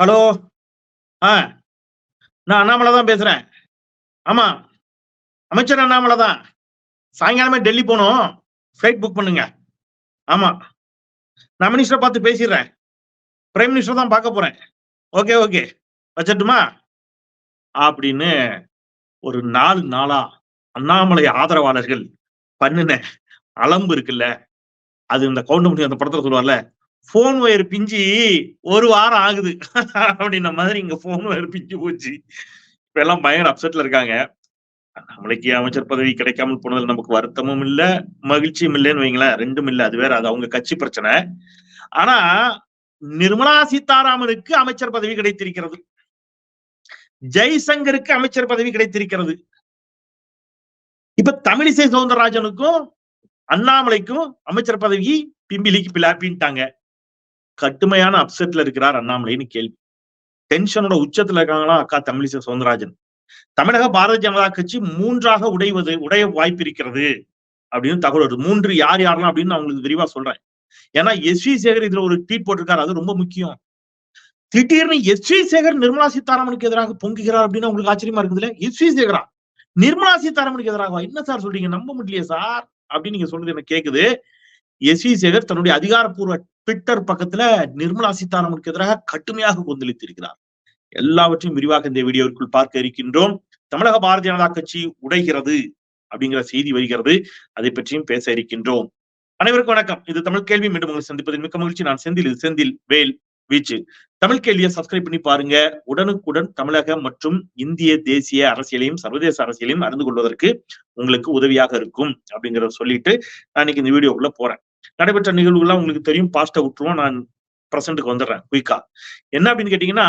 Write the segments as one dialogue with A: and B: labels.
A: Hello? ஆ. நான் அண்ணாமலை தான் பேசுறேன். ஆமா. அமைச்சர் அண்ணாமலை தான். சாயங்காலமே டெல்லி போகணும் ஃப்ளைட் புக் பண்ணுங்க. ஆமா. நான் மினிஸ்டரை பார்த்து பேசிடுறேன். பிரைம் மினிஸ்டர் தான் பார்க்க போறேன். ஓகே ஓகே வச்சட்டுமா அப்படின்னு ஒரு நாலு நாளா அண்ணாமலை ஆதரவாளர்கள் பண்ணின அலம்பு இருக்குல்ல? அது இந்த கவுண்டமணி அந்த படத்துல சொல்லுவார்ல போன் ஒயர் பிஞ்சி ஒரு வாரம் ஆகுது. அப்படின்ன மாதிரி இங்க போன் ஒயர் பிஞ்சு போச்சு. இப்ப எல்லாம் பயங்கர அப்செட்ல இருக்காங்க. நம்மளுக்கு அமைச்சர் பதவி கிடைக்காமல் போனதுல நமக்கு வருத்தமும் இல்ல மகிழ்ச்சியும் இல்லைன்னு வைங்களேன். ரெண்டும் இல்ல அது வேற. அது அவங்க கட்சி பிரச்சனை. ஆனா நிர்மலா சீதாராமனுக்கு அமைச்சர் பதவி கிடைத்திருக்கிறது. ஜெய்சங்கருக்கு அமைச்சர் பதவி கிடைத்திருக்கிறது. இப்ப தமிழிசை சவுந்தரராஜனுக்கும் அண்ணாமலைக்கும் அமைச்சர் பதவி பிம்பிலிக்கு பிளாப்பின்ட்டாங்க கட்டுமையான அப்செட்ல இருக்கிறார் அண்ணாமலைன்னு கேள்வி. டென்ஷனோட உச்சத்துல இருக்காங்களா அக்கா தமிழிசை சவுந்தரராஜன்? தமிழக பாரதிய ஜனதா கட்சி மூன்றாக உடைவது உடைய வாய்ப்பு இருக்கிறது அப்படின்னு தகவல் வருது. மூன்று யார் யாரெல்லாம் அப்படின்னு நான் உங்களுக்கு விரிவா சொல்றேன். ஏன்னா எஸ் வி சேகர் இதுல ஒரு ட்வீட் போட்டிருக்காரு அது ரொம்ப முக்கியம். திடீர்னு எஸ் வி சேகர் நிர்மலா சீதாராமனுக்கு எதிராக பொங்குகிறார் அப்படின்னு உங்களுக்கு ஆச்சரியமா இருக்குதுல்ல? எஸ் வி சேகரா? நிர்மலா சீதாராமனுக்கு எதிராக என்ன சார் சொல்றீங்க? நம்ப முடியலையே சார் அப்படின்னு நீங்க சொல்றது எனக்கு கேக்குது. எஸ் வி சேகர் தன்னுடைய அதிகாரப்பூர்வ ட்விட்டர் பக்கத்துல நிர்மலா சீதாராமனுக்கு எதிராக கடுமையாக கொந்தளித்திருக்கிறார். எல்லாவற்றையும் விரிவாக இந்த வீடியோவிற்குள் பார்க்க இருக்கின்றோம். தமிழக பாரதிய ஜனதா கட்சி உடைகிறது அப்படிங்கிற செய்தி வருகிறது. அதை பற்றியும் பேச இருக்கின்றோம். அனைவருக்கும் வணக்கம். இது தமிழ் கேள்வி. மீண்டும் உங்களை சந்திப்பதில் மிக்க மகிழ்ச்சி. நான் செந்தில். இது செந்தில் வேல் வீச்சு. தமிழ் கேள்வியை சப்ஸ்கிரைப் பண்ணி பாருங்க. உடனுக்குடன் தமிழக மற்றும் இந்திய தேசிய அரசியலையும் சர்வதேச அரசியலையும் அறிந்து கொள்வதற்கு உங்களுக்கு உதவியாக இருக்கும் அப்படிங்கிறத சொல்லிட்டு நான் இன்னைக்கு இந்த வீடியோக்குள்ள போறேன். நடைபெற்ற நிகழ்வுகள்லாம் உங்களுக்கு தெரியும். பாஸ்ட விட்டுருவோம். நான் பிரசன்ட்டுக்கு வந்துடுறேன் குயிக்கா என்ன அப்படின்னு கேட்டீங்கன்னா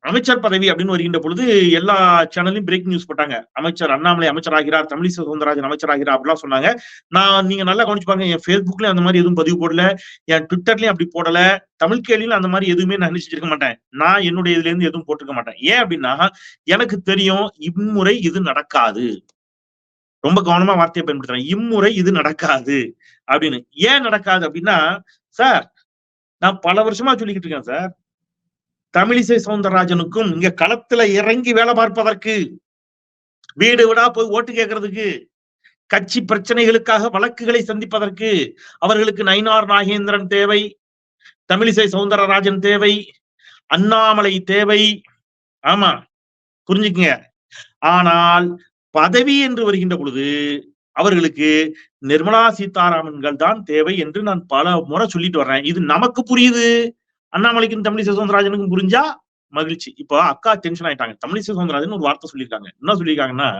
A: அமைச்சர் பதவி அப்படின்னு வருகின்ற பொழுது எல்லா சேனலையும் பிரேக் நியூஸ் போட்டாங்க. அமைச்சர் அண்ணாமலை அமைச்சராகிறார் தமிழிசை சவுந்தரராஜன் அமைச்சராகிறார் அப்படிலாம் சொன்னாங்க. நான் நீங்க நல்லா கவனிச்சுப்பாங்க என் ஃபேஸ்புக்லயும் அந்த மாதிரி எதுவும் பதிவு போடல. என் ட்விட்டர்லயும் அப்படி போடல. தமிழ் கேள்வியில அந்த மாதிரி எதுவுமே நான் நினைச்சிருக்க மாட்டேன். நான் என்னுடைய இதுல இருந்து எதுவும் போட்டிருக்க மாட்டேன். ஏன் அப்படின்னா எனக்கு தெரியும் இம்முறை இது நடக்காது. ரொம்ப கவனமா வார்த்தையை பயன்படுத்துறேன் இம்முறை இது நடக்காது. அப்படின்னு. ஏன் நடக்காது அப்படின்னா சார் நான் பல வருஷமா சொல்லிக்கிட்டு இருக்கேன் சார். தமிழிசை சவுந்தரராஜனுக்கும் இங்க களத்துல இறங்கி வேலை பார்ப்பதற்கு வீடு விடா போய் ஓட்டு கேட்கறதுக்கு கட்சி பிரச்சனைகளுக்காக வழக்குகளை சந்திப்பதற்கு அவர்களுக்கு நயினார் நாகேந்திரன் தேவை தமிழிசை சவுந்தரராஜன் தேவை அண்ணாமலை தேவை. ஆமா புரிஞ்சுக்குங்க. ஆனால் பதவி என்று வருகின்ற பொழுது அவர்களுக்கு நிர்மலா சீதாராமன்கள் தான் தேவை என்று நான் பல முறை சொல்லிட்டு வர்றேன். இது நமக்கு புரியுது? அண்ணாமலைக்கும் தமிழிசை சவுந்தரராஜனுக்கும் புரிஞ்சா? மகிழ்ச்சி. இப்போ அக்கா டென்ஷன் ஆயிட்டாங்க. தமிழிசை சவுந்தரராஜன் ஒரு வார்த்தை சொல்லியிருக்காங்க. என்ன சொல்லியிருக்காங்கன்னா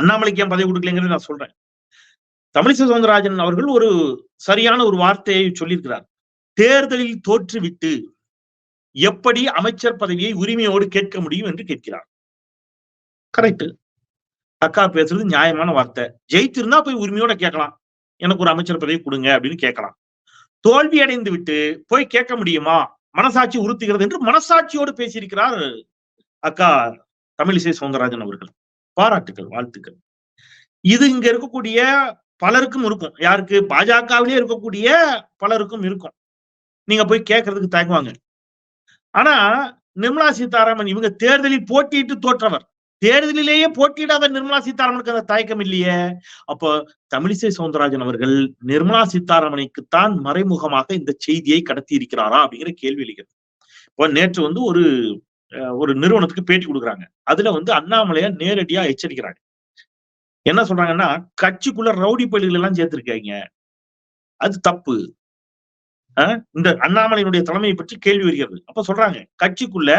A: அண்ணாமலைக்கு ஏன் பதவி கொடுக்கலங்கிறது நான் சொல்றேன். தமிழிசை சவுந்தரராஜன் அவர்கள் ஒரு சரியான ஒரு வார்த்தையை சொல்லியிருக்கிறார். தேர்தலில் தோற்றுவிட்டு எப்படி அமைச்சர் பதவியை உரிமையோடு கேட்க முடியும் என்று கேட்கிறார். கரெக்ட் அக்கா பேசுறது நியாயமான வார்த்தை. ஜெயித்திருந்தா போய் உரிமையோட கேட்கலாம். எனக்கு ஒரு அமைச்சர் பதவி கொடுங்க அப்படின்னு கேட்கலாம். தோல்வி அடைந்து விட்டு போய் கேட்க முடியுமா? மனசாட்சி உறுத்துகிறது என்று மனசாட்சியோடு பேசியிருக்கிறார் அக்கா தமிழிசை சவுந்தரராஜன் அவர்கள். பாராட்டுகள் வாழ்த்துக்கள். இது இங்க இருக்கக்கூடிய பலருக்கும் இருக்கும். யாருக்கு? பாஜகவிலே இருக்கக்கூடிய பலருக்கும் இருக்கும். நீங்க போய் கேட்கறதுக்கு தயங்குவாங்க. ஆனா நிர்மலா சீதாராமன் இவங்க தேர்தலில் போட்டியிட்டு தோற்றவர். தேர்தலிலேயே போட்டியிடாத நிர்மலா சீதாராமனுக்கு அந்த தயக்கம் இல்லையே? அப்போ தமிழிசை சவுந்தரராஜன் அவர்கள் நிர்மலா சீதாராமனுக்குத்தான் மறைமுகமாக இந்த செய்தியை கடத்தி இருக்கிறாரா அப்படிங்கிற கேள்வி எழுகிறது. இப்போ நேற்று வந்து ஒரு ஒரு நிறுவனத்துக்கு பேட்டி கொடுக்குறாங்க. அதுல வந்து அண்ணாமலையா நேரடியா எச்சரிக்கிறாங்க. என்ன சொல்றாங்கன்னா கட்சிக்குள்ள ரவுடி பள்ளிகள் எல்லாம் சேர்த்திருக்காங்க. அது தப்பு. இந்த அண்ணாமலையினுடைய தலைமையை பற்றி கேள்வி வருகிறது. அப்ப சொல்றாங்க கட்சிக்குள்ள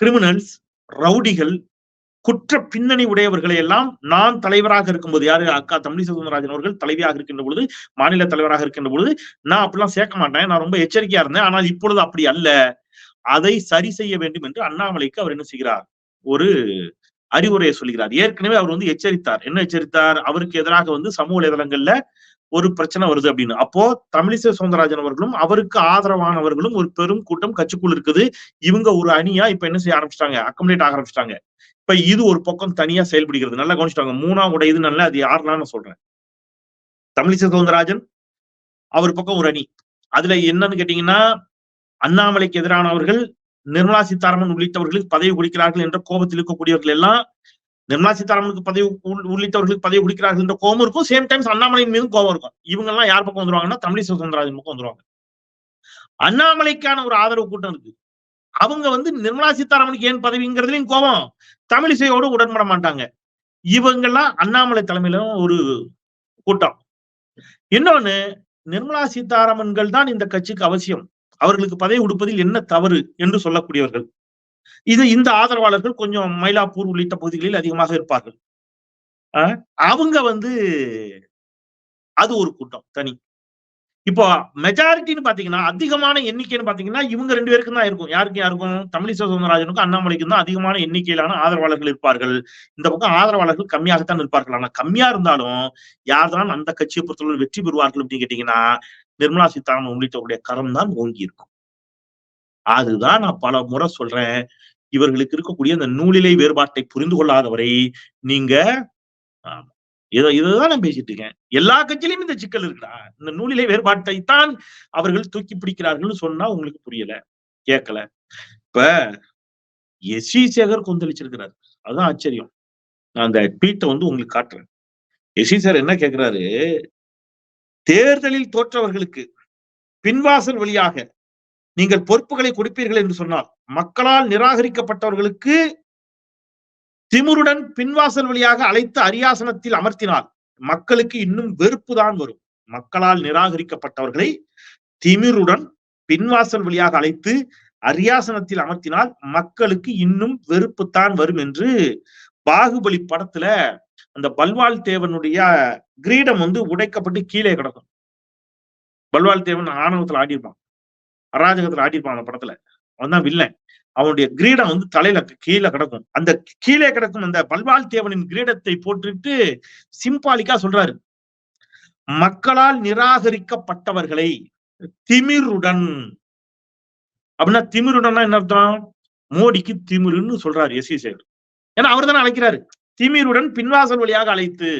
A: கிரிமினல்ஸ் ரவுடிகள் குற்ற பின்னணி உடையவர்களை எல்லாம் நான் தலைவராக இருக்கும்போது யாரு? அக்கா தமிழிசை சவுந்தரராஜன் அவர்கள் தலைவியாக இருக்கின்ற பொழுது மாநில தலைவராக இருக்கின்ற பொழுது நான் அப்படிலாம் சேர்க்க மாட்டேன். நான் ரொம்ப எச்சரிக்கையா இருந்தேன். ஆனால் இப்பொழுது அப்படி அல்ல. அதை சரி செய்ய வேண்டும் என்று அண்ணாமலைக்கு அவர் என்ன செய்கிறார்? ஒரு அறிவுரையை சொல்கிறார். ஏற்கனவே அவர் வந்து எச்சரித்தார். என்ன எச்சரித்தார்? அவருக்கு எதிராக வந்து சமூக வலைதளங்கள்ல ஒரு பிரச்சனை வருது அப்படின்னு. அப்போ தமிழிசை சவுந்தரராஜன் அவர்களும் அவருக்கு ஆதரவானவர்களும் ஒரு பெரும் கூட்டம் கட்சிக்குள் இருக்குது. இவங்க ஒரு அணியா இப்ப என்ன செய்ய ஆரம்பிச்சிட்டாங்க? அக்கமடேட் ஆக ஆரம்பிச்சிட்டாங்க. இப்ப இது ஒரு பக்கம் தனியா செயல்படுகிறது. நல்லா கவனிச்சிட்டாங்க மூணாம் உடைய இது நல்ல? அது யாருலாம் நான் சொல்றேன். தமிழிசை சவுந்தரராஜன் அவர் பக்கம் ஒரு அணி. அதுல என்னன்னு கேட்டீங்கன்னா அண்ணாமலைக்கு எதிரானவர்கள் நிர்மலா சீதாராமன் உள்ளிட்டவர்களுக்கு பதவி கொடுக்கிறார்கள் என்ற கோபத்தில் இருக்கக்கூடியவர்கள் எல்லாம் நிர்மலா சீதாராமனுக்கு பதவி உள்ளிட்டவர்களுக்கு பதவி கொடுக்கிறார்கள் என்ற கோபம் இருக்கும். சேம் டைம்ஸ் அண்ணாமலையின் மீதும் கோபம் இருக்கும். இவங்க எல்லாம் யார் பக்கம் வந்துருவாங்கன்னா தமிழிசை சவுந்தரராஜன் பக்கம் வந்துருவாங்க. அண்ணாமலைக்கான ஒரு ஆதரவு கூட்டம் இருக்கு. அவங்க வந்து நிர்மலா சீதாராமனுக்கு ஏன் பதவிங்கிறதுலயும் கோபம். தமிழிசையோடு உடன்பட மாட்டாங்க இவங்கெல்லாம் அண்ணாமலை தலைமையில ஒரு கூட்டம். இன்னொன்னு நிர்மலா சீதாராமன்கள் தான் இந்த கட்சிக்கு அவசியம். அவர்களுக்கு பதவி கொடுப்பதில் என்ன தவறு என்று சொல்லக்கூடியவர்கள். இது இந்த ஆதரவாளர்கள் கொஞ்சம் மயிலாப்பூர் உள்ளிட்ட பகுதிகளில் அதிகமாக இருப்பார்கள். அவங்க வந்து அது ஒரு கூட்டம் தனி. இப்போ மெஜாரிட்டின்னு பாத்தீங்கன்னா அதிகமான எண்ணிக்கைன்னு பாத்தீங்கன்னா இவங்க ரெண்டு பேருக்கும் தான் இருக்கும். யாருக்கும் யாருக்கும்? தமிழிசை சவுந்தரராஜனுக்கும் அண்ணாமலைக்கும் தான் அதிகமான எண்ணிக்கையிலான ஆதரவாளர்கள் இருப்பார்கள். இந்த பக்கம் ஆதரவாளர்கள் கம்மியாகத்தான் இருப்பார்கள் ஆனா கம்மியா இருந்தாலும் யார்தான் அந்த கட்சியை பொறுத்தவரை வெற்றி பெறுவார்கள் அப்படின்னு கேட்டீங்கன்னா நிர்மலா சீதாராமன் உள்ளிட்டவருடைய கரம் தான் ஓங்கி இருக்கும். அதுதான் நான் பல முறை சொல்றேன். இவர்களுக்கு இருக்கக்கூடிய அந்த நூலிலை வேறுபாட்டை புரிந்து கொள்ளாதவரை நீங்க இதோ இதுதான் நான் பேசிட்டு இருக்கேன். எல்லா கட்சியிலும் இந்த சிக்கல் இருக்குடா. இந்த நூலிலை வேறுபாட்டை தான் அவர்கள் தூக்கி பிடிக்கிறார்கள்னு சொன்னா உங்களுக்கு புரியல. கேட்கல இப்ப எஸ் வி சேகர் கொந்தளிச்சிருக்கிறார். அதுதான் ஆச்சரியம். நான் அந்த ட்வீட்டை வந்து உங்களுக்கு காட்டுறேன். எஸ் வி சார் என்ன கேட்கிறாரு தேர்தலில் தோற்றவர்களுக்கு பின்வாசல் வழியாக நீங்கள் பொறுப்புகளை கொடுப்பீர்கள் என்று சொன்னால் மக்களால் நிராகரிக்கப்பட்டவர்களுக்கு திமிருடன் பின்வாசல் வழியாக அழைத்து அரியாசனத்தில் அமர்த்தினால் மக்களுக்கு இன்னும் வெறுப்பு தான் வரும். மக்களால் நிராகரிக்கப்பட்டவர்களை திமிருடன் பின்வாசல் வழியாக அழைத்து அரியாசனத்தில் அமர்த்தினால் மக்களுக்கு இன்னும் வெறுப்புத்தான் வரும் என்று பாகுபலி படத்துல அந்த பல்வால் தேவனுடைய கிரீடம் வந்து உடைக்கப்பட்டு கீழே கிடக்கும். பல்வால் தேவன் ஆணவத்துல ஆடிருப்பான் அராஜகத்துல ஆடிருப்பான் அந்த படத்துல. அவன் தான் வில்லன். அவனுடைய கிரீடம் வந்து தலையில கீழே கிடக்கும். அந்த கீழே கிடக்கும் அந்த பல்வால் தேவனின் கிரீடத்தை போட்டுட்டு சிம்பாலிக்கா சொல்றாரு. மக்களால் நிராகரிக்கப்பட்டவர்களை திமிருடன். அப்படின்னா திமிருடன்னா என்ன அர்த்தம்? மோடிக்கு திமிருன்னு சொல்றாரு எஸ் சி சேகர். ஏன்னா அவர் தானே அழைக்கிறாரு. திமிருடன் பின்வாசல் வழியாக அழைத்து.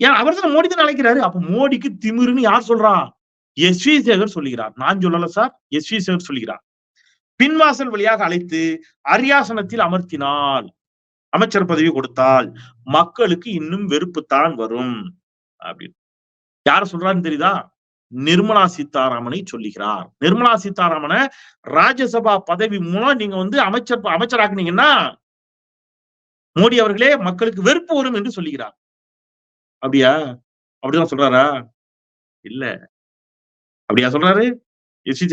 A: ஏன்னா அவர் தானே மோடி தானே அழைக்கிறாரு. அப்ப மோடிக்கு திமிருன்னு யார் சொல்றா? எஸ் வி சேகர் சொல்லுகிறார். நான் சொல்லல சார். எஸ் வி சேகர் சொல்லுகிறார். பின்வாசல் வழியாக அழைத்து அரியாசனத்தில் அமர்த்தினால் அமைச்சர் பதவி கொடுத்தால் மக்களுக்கு இன்னும் வெறுப்புத்தான் வரும். அப்படின்னு யார சொல்றாருன்னு தெரியுதா? நிர்மலா சீதாராமனை சொல்லுகிறார். நிர்மலா சீதாராமனை ராஜ்யசபா பதவி மூலம் நீங்க வந்து அமைச்சர் அமைச்சராக்குனீங்கன்னா மோடி அவர்களே மக்களுக்கு வெறுப்பு வரும் என்று சொல்லுகிறார். அப்படியா? அப்படிதான் சொல்றாரா? இல்ல. அப்படியா சொல்றாரு? எஸ். சி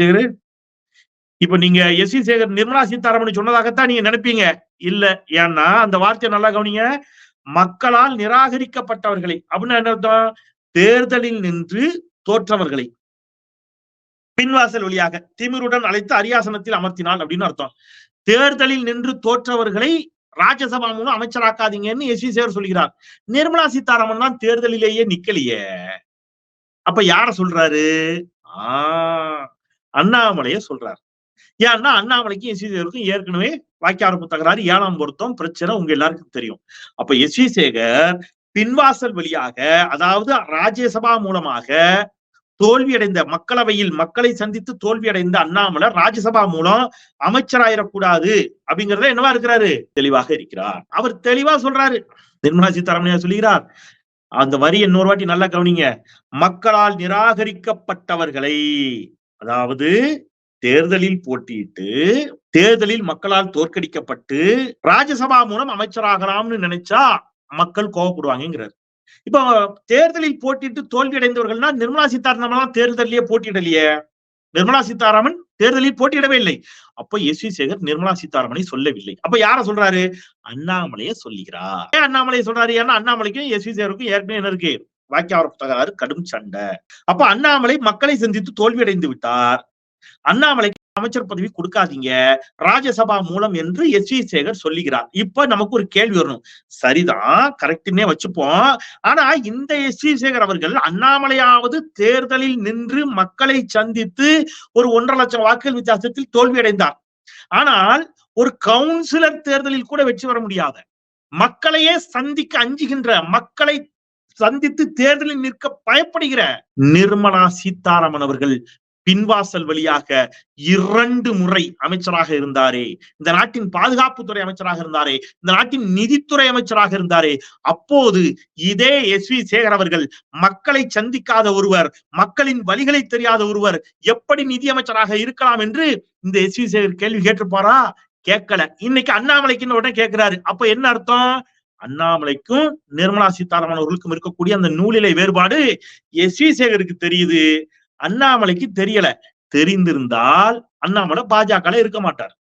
A: இப்ப நீங்க எஸ் சி சேகர் நிர்மலா சீதாராமன் சொன்னதாகத்தான் நீங்க நினைப்பீங்க. இல்ல ஏன்னா அந்த வார்த்தையை நல்லா கவனிங்க. மக்களால் நிராகரிக்கப்பட்டவர்களை அப்படின்னா என்ன அர்த்தம்? தேர்தலில் நின்று தோற்றவர்களை. பின்வாசல் வழியாக திமிருடன் அழைத்து அரியாசனத்தில் அமர்த்தினாள் அப்படின்னு அர்த்தம். தேர்தலில் நின்று தோற்றவர்களை ராஜ்யசபா மூலம் அமைச்சராக்காதீங்கன்னு எஸ் வி சேகர் சொல்கிறார். நிர்மலா சீதாராமன் தான் தேர்தலிலேயே நிக்கலையே. அப்ப யார சொல்றாரு? ஆஹ் அண்ணாமலைய சொல்றாரு. ஏன்னா அண்ணாமலைக்கும் எஸ் வி சேகருக்கும் ஏற்கனவே வாக்கியாரப்பு தகராறு ஏழாம் பொருத்தம் பிரச்சனை உங்க எல்லாருக்கும் தெரியும். அப்ப எஸ் வி சேகர் பின்வாசல் வழியாக அதாவது ராஜ்யசபா மூலமாக தோல்வியடைந்த மக்களவையில் மக்களை சந்தித்து தோல்வியடைந்த அண்ணாமலை ராஜ்யசபா மூலம் அமைச்சராயிடக்கூடாது அப்படிங்கறத என்னவா இருக்கிறாரு? தெளிவாக இருக்கிறார். அவர் தெளிவா சொல்றாரு. நிர்மலா சீதாராமன் சொல்லுகிறார். அந்த வரி இன்னொரு வாட்டி நல்லா கவனிங்க. மக்களால் நிராகரிக்கப்பட்டவர்களை அதாவது தேர்தலில் போட்டியிட்டு தேர்தலில் மக்களால் தோற்கடிக்கப்பட்டு ராஜ்யசபா மூலம் அமைச்சராகலாம்னு நினைச்சா மக்கள் கோவப்படுவாங்கிறார் இப்ப தேர்தலில் போட்டிட்டு தோல்வி அடைந்தவர்கள்னா நிர்மலா சீதாராமன் தேர்தலிலேயே போட்டியிடலையே. நிர்மலா சீதாராமன் தேர்தலில் போட்டியிடவே இல்லை. அப்ப எஸ் வி சேகர் நிர்மலா சீதாராமனை சொல்லவில்லை. அப்ப யார சொல்றாரு? அண்ணாமலைய சொல்லுகிறார். ஏன் அண்ணாமலையை சொல்றாரு? ஏன்னா அண்ணாமலைக்கும் எஸ் வி சேகருக்கும் ஏற்கனவே என்ன இருக்கு? வாக்கியாவர தகராறு கடும் சண்டை. அப்ப அண்ணாமலை மக்களை சந்தித்து தோல்வி அடைந்து விட்டார். அண்ணாமலைக்கு அமைச்சர் பதவி கொடுக்காதீங்க. ராஜ்யசபா மூலம் என்று எஸ். வி சேகர் சொல்லுகிறார். இப்ப நமக்கு ஒரு கேள்வி வரணும். சரிதான் கரெக்டுன்னே வச்சுப்போம். ஆனா இந்த எஸ். வி சேகர் அவர்கள் அண்ணாமலையாவது தேர்தலில் நின்று மக்களை சந்தித்து ஒரு ஒன்றரை லட்சம் வாக்குகள் வித்தியாசத்தில் தோல்வியடைந்தார். ஆனால் ஒரு கவுன்சிலர் தேர்தலில் கூட வெற்றி பெற முடியாத மக்களையே சந்திக்க அஞ்சுகின்ற மக்களை சந்தித்து தேர்தலில் நிற்க பயப்படுகிற நிர்மலா சீதாராமன் அவர்கள் பின்வாசல் வழியாக இரண்டு முறை அமைச்சராக இருந்தாரே. இந்த நாட்டின் பாதுகாப்புத்துறை அமைச்சராக இருந்தாரே. இந்த நாட்டின் நிதித்துறை அமைச்சராக இருந்தாரே. அப்போது இதே எஸ் வி சேகர் அவர்கள் மக்களை சந்திக்காத ஒருவர் மக்களின் வழிகளை தெரியாத ஒருவர் எப்படி நிதி அமைச்சராக இருக்கலாம் என்று இந்த எஸ் வி சேகர் கேள்வி கேட்டிருப்பாரா? கேட்கல. இன்னைக்கு அண்ணாமலைக்குன்னு உடனே கேட்கிறாரு. அப்ப என்ன அர்த்தம்? அண்ணாமலைக்கும் நிர்மலா சீதாராமன் அவர்களுக்கும் இருக்கக்கூடிய அந்த நூலிலை வேறுபாடு எஸ் வி சேகருக்கு தெரியுது. அண்ணாமலைக்கு தெரியல. தெரிந்திருந்தால் அண்ணாமலை பாஜக இருக்க மாட்டார்.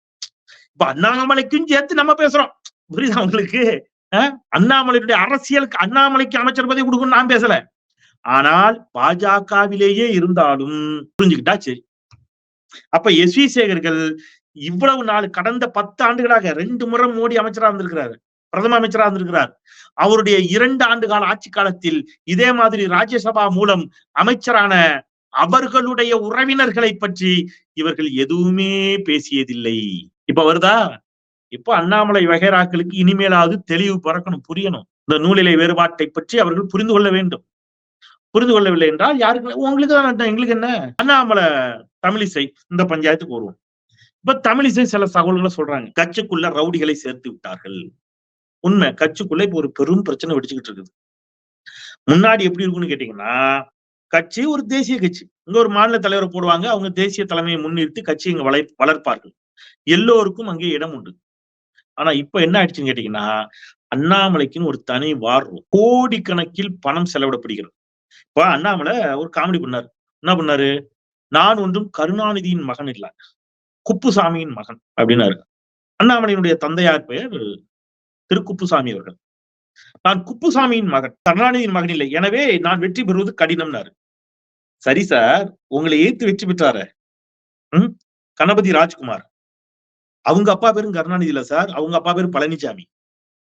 A: இப்ப அண்ணாமலைக்கும் சேர்த்து நம்ம பேசுறோம். புரியுதா உங்களுக்கு? அஹ்? அண்ணாமலையுடைய அரசியலுக்கு அண்ணாமலைக்கு அமைச்சர் பதவி கொடுக்கணும்னு நான் பேசல. ஆனால் பாஜகவிலேயே இருந்தாலும் புரிஞ்சுக்கிட்டா சரி. அப்ப எஸ் வி சேகர்கள் இவ்வளவு நாள் கடந்த பத்து ஆண்டுகளாக ரெண்டு முறை மோடி அமைச்சரா இருந்திருக்கிறாரு. பிரதம அமைச்சரா இருந்திருக்கிறார். அவருடைய இரண்டு ஆண்டு கால ஆட்சி காலத்தில் இதே மாதிரி ராஜ்யசபா மூலம் அமைச்சரான அவர்களுடைய உறவினர்களை பற்றி இவர்கள் எதுவுமே பேசியதில்லை. இப்ப வருதா? இப்ப அண்ணாமலை வகைராக்களுக்கு இனிமேலாவது தெளிவு பிறக்கணும் புரியணும். இந்த நூலிலை வேறுபாட்டை பற்றி அவர்கள் புரிந்து கொள்ள வேண்டும். புரிந்து கொள்ளவில்லை என்றால் யாருக்கு உங்களுக்கு தான் எங்களுக்கு என்ன? அண்ணாமலை தமிழிசை இந்த பஞ்சாயத்துக்கு வருவோம். இப்ப தமிழிசை சில தகவல்களை சொல்றாங்க. கட்சிக்குள்ள ரவுடிகளை சேர்த்து விட்டார்கள். உண்மை கட்சிக்குள்ள இப்ப ஒரு பெரும் பிரச்சனை வெடிச்சுக்கிட்டு இருக்குது. முன்னாடி எப்படி இருக்கும்னு கேட்டீங்கன்னா கட்சி ஒரு தேசிய கட்சி. இங்க ஒரு மாநில தலைவரை போடுவாங்க. அவங்க தேசிய தலைமையை முன்னிறுத்தி கட்சி இங்க வளை வளர்ப்பார்கள். எல்லோருக்கும் அங்கே இடம் உண்டு. ஆனா இப்ப என்ன ஆயிடுச்சுன்னு கேட்டீங்கன்னா அண்ணாமலைக்குன்னு ஒரு தனி வார் கோடிக்கணக்கில் பணம் செலவிடப்படுகிறது. இப்ப அண்ணாமலை ஒரு காமெடி பண்ணாரு. என்ன பண்ணாரு? நான் ஒன்றும் கருணாநிதியின் மகன் இல்ல. குப்புசாமியின் மகன் அப்படின்னாரு. அண்ணாமலையினுடைய தந்தையார் பெயர் திருக்குப்புசாமி அவர்கள். நான் குப்புசாமியின் மகன் கருணாநிதியின் மகன் இல்லை. எனவே நான் வெற்றி பெறுவது கடினம்னாரு. சரி சார் உங்களை ஏத்து வெற்றி பெற்றாரு. ம்? கணபதி ராஜ்குமார். அவங்க அப்பா பேரும் கருணாநிதி இல்ல சார் அவங்க அப்பா பேரும் பழனிசாமி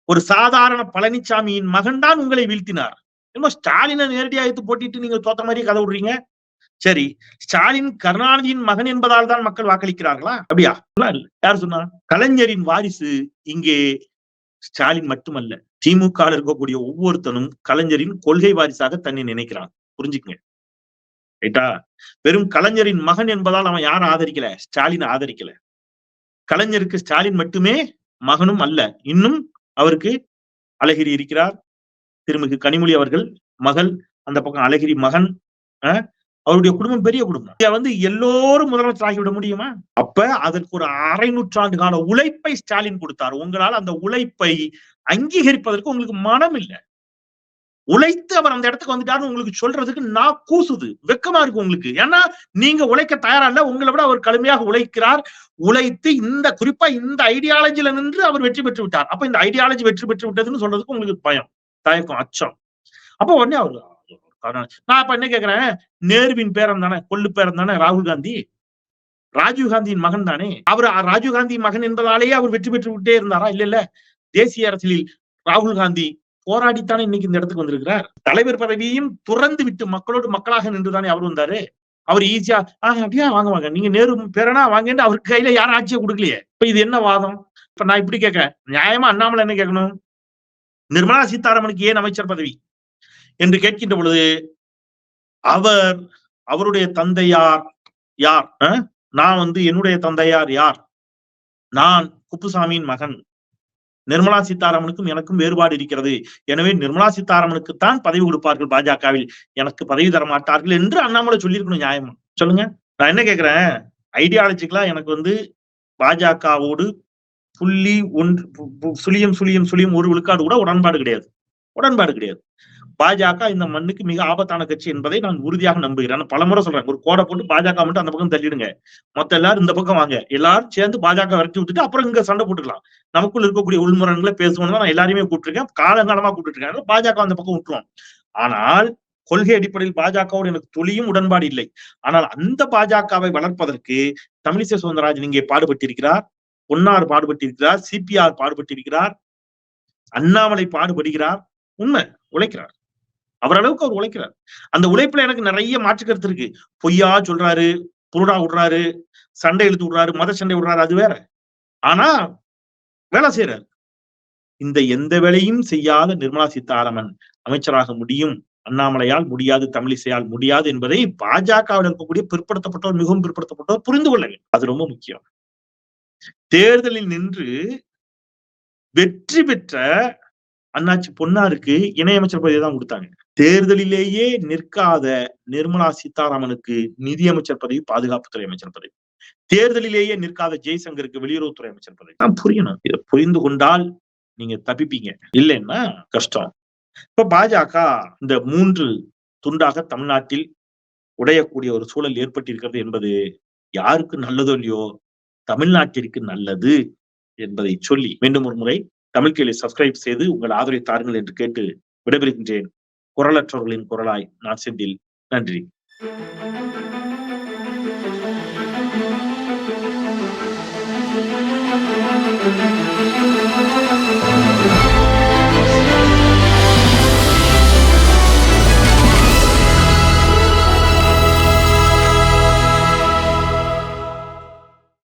A: ஒரு சாதாரண பழனிசாமியின் மகன் தான் உங்களை வீழ்த்தினார். என்னமோ ஸ்டாலினை நேரடியா எடுத்து போட்டிட்டு நீங்க தோத்த மாதிரி கதை விடுறீங்க. சரி ஸ்டாலின் கருணாநிதியின் மகன் என்பதால் தான் மக்கள் வாக்களிக்கிறார்களா? அப்படியா? யார் சொன்னா? கலைஞரின் வாரிசு இங்கே ஸ்டாலின் மட்டுமல்ல. திமுக இருக்கக்கூடிய ஒவ்வொருத்தனும் கலைஞரின் கொள்கை வாரிசாக தன்னை நினைக்கிறான். புரிஞ்சுக்குங்க. ரைட்டா? வெறும் கலைஞரின் மகன் என்பதால் அவன் யாரும் ஆதரிக்கல? ஸ்டாலின் ஆதரிக்கல. கலைஞருக்கு ஸ்டாலின் மட்டுமே மகனும் அல்ல. இன்னும் அவருக்கு அழகிரி இருக்கிறார். திருமிகு கனிமொழி அவர்கள் மகள் அந்த பக்கம் அழகிரி மகன் அவருடைய குடும்பம் பெரிய குடும்பம். இதை வந்து எல்லோரும் முதலமைச்சர் ஆகிவிட முடியுமா? அப்ப அதற்கு ஒரு அரை நூற்றாண்டு கால உழைப்பை ஸ்டாலின் கொடுத்தார். உங்களால் அந்த உழைப்பை அங்கீகரிப்பதற்கு உங்களுக்கு மனம் இல்லை. உழைத்து அவர் அந்த இடத்துக்கு வந்துட்டாருன்னு உங்களுக்கு சொல்றதுக்கு நான் கூசுது. வெக்கமா இருக்கு உங்களுக்கு. ஏன்னா நீங்க உழைக்க தயாரா இல்ல உங்களை விட அவர் கடுமையாக உழைக்கிறார். உழைத்து இந்த குறிப்பா இந்த ஐடியாலஜில நின்று அவர் வெற்றி பெற்று விட்டார். அப்ப இந்த ஐடியாலஜி வெற்றி பெற்று விட்டதுன்னு சொல்றதுக்கு உங்களுக்கு பயம் தயக்கம் அச்சம். அப்ப உடனே அவர் நான் இப்ப என்ன கேக்குறேன்? நேருவின் பேரன் தானே கொள்ளு பேரன் தானே ராகுல் காந்தி? ராஜீவ் காந்தியின் மகன் தானே? அவர் ராஜீவ் காந்தி மகன் என்பதாலேயே அவர் வெற்றி பெற்று விட்டே இருந்தாரா? இல்ல இல்ல. தேசிய அரசியலில் ராகுல் காந்தி போராடித்தானே இன்னைக்கு இந்த இடத்துக்கு வந்திருக்கிறார்? தலைவர் பதவியையும் துறந்து விட்டு மக்களோடு மக்களாக நின்றுதானே அவர் வந்தாரு? அவர் ஈஸியா ஆஹ் அப்படியா? வாங்க வாங்க. நீங்க நேரு பேரனா? வாங்கன்னு அவருக்கு கையில யாரும் ஆட்சியை கொடுக்கலையே. இப்ப இது என்ன வாதம்? இப்ப நான் இப்படி கேட்கிறேன். நியாயமா அண்ணாமலை என்ன கேட்கணும்? நிர்மலா சீதாராமனுக்கு ஏன் அமைச்சர் பதவி? என்று கேட்கின்ற பொழுது அவர் அவருடைய தந்தையார் யார்? நான் வந்து என்னுடைய தந்தையார் யார்? நான் குப்புசாமியின் மகன். நிர்மலா சீதாராமனுக்கும் எனக்கும் வேறுபாடு இருக்கிறது. எனவே நிர்மலா சீதாராமனுக்கு தான் பதவி கொடுப்பார்கள் பாஜகவில். எனக்கு பதவி தர மாட்டார்கள் என்று அண்ணாமலை சொல்லியிருக்கணும் நியாயமா? சொல்லுங்க. நான் என்ன கேட்கிறேன் ஐடியாலஜிக்கலா எனக்கு வந்து பாஜகவோடு புள்ளி ஒன்று பு- பு- சுழியம் சுழியம் சுழியம் ஒரு விழுக்காடு கூட உடன்பாடு கிடையாது. உடன்பாடு கிடையாது. பாஜக இந்த மண்ணுக்கு மிக ஆபத்தான கட்சி என்பதை நான் உறுதியாக நம்புகிறேன். நான் பலமுறை சொல்றேன். ஒரு கோடை போட்டு பாஜக மட்டும் அந்த பக்கம் தள்ளிடுங்க. மொத்த எல்லாரும் இந்த பக்கம் வாங்க. எல்லாரும் சேர்ந்து பாஜக விரட்டி விட்டுட்டு அப்புறம் இங்க சண்டை போட்டுக்கலாம். நமக்குள்ள இருக்கக்கூடிய உள்முரண்களை பேசணும்னு தான் நான் எல்லாருமே கூப்பிட்டுருக்கேன். காலங்காலமா கூப்பிட்டுருக்கேன். பாஜக அந்த பக்கம் விட்டுருவோம். ஆனால் கொள்கை அடிப்படையில் பாஜகவோடு எனக்கு துளியும் உடன்பாடு இல்லை. ஆனால் அந்த பாஜகவை வளர்ப்பதற்கு தமிழிசை சவுந்தரராஜன் இங்கே பாடுபட்டிருக்கிறார். பொன்னார் பாடுபட்டிருக்கிறார். சிபிஆர் பாடுபட்டிருக்கிறார். அண்ணாமலை பாடுபடுகிறார். உண்மை உழைக்கிறார். அவர் அளவுக்கு அவர் உழைக்கிறார். அந்த உழைப்புல எனக்கு நிறைய மாற்று கருத்து இருக்கு. பொய்யா சொல்றாரு புருடா விடுறாரு சண்டை இழுத்து விடுறாரு மத சண்டை விடுறாரு அது வேற. ஆனா வேலை செய்யறாரு இந்த எந்த வேலையும் செய்யாத நிர்மலா சீதாராமன் அமைச்சராக முடியும். அண்ணாமலையால் முடியாது தமிழிசையால் முடியாது என்பதை பாஜகவில் இருக்கக்கூடிய பிற்படுத்தப்பட்டோர் மிகவும் பிற்படுத்தப்பட்டோர் புரிந்து கொள்ள வேண்டும். அது ரொம்ப முக்கியம். தேர்தலில் நின்று வெற்றி பெற்ற அண்ணாச்சி பொன்னாருக்கு இணையமைச்சர் பதவி தான் கொடுத்தாங்க. தேர்தலிலேயே நிற்காத நிர்மலா சீதாராமனுக்கு நிதியமைச்சர் பதவி பாதுகாப்புத்துறை அமைச்சர் பதவி. தேர்தலிலேயே நிற்காத ஜெய்சங்கருக்கு வெளியுறவுத்துறை அமைச்சர் பதவி. புரியணும். இதை புரிந்து கொண்டால் நீங்க தப்பிப்பீங்க. இல்லைன்னா கஷ்டம். இப்ப பாஜக இந்த மூன்று துண்டாக தமிழ்நாட்டில் உடையக்கூடிய ஒரு சூழல் ஏற்பட்டிருக்கிறது என்பது யாருக்கு நல்லதோ இல்லையோ தமிழ்நாட்டிற்கு நல்லது என்பதை சொல்லி மீண்டும் ஒரு முறை தமிழ் கேள்வி சப்ஸ்கிரைப் செய்து உங்கள் ஆதரவை தாருங்கள் என்று கேட்டு விடைபெறுகின்றேன் குரலற்றவர்களின் குரலாய் நான் செந்தில் நன்றி
B: Thank you.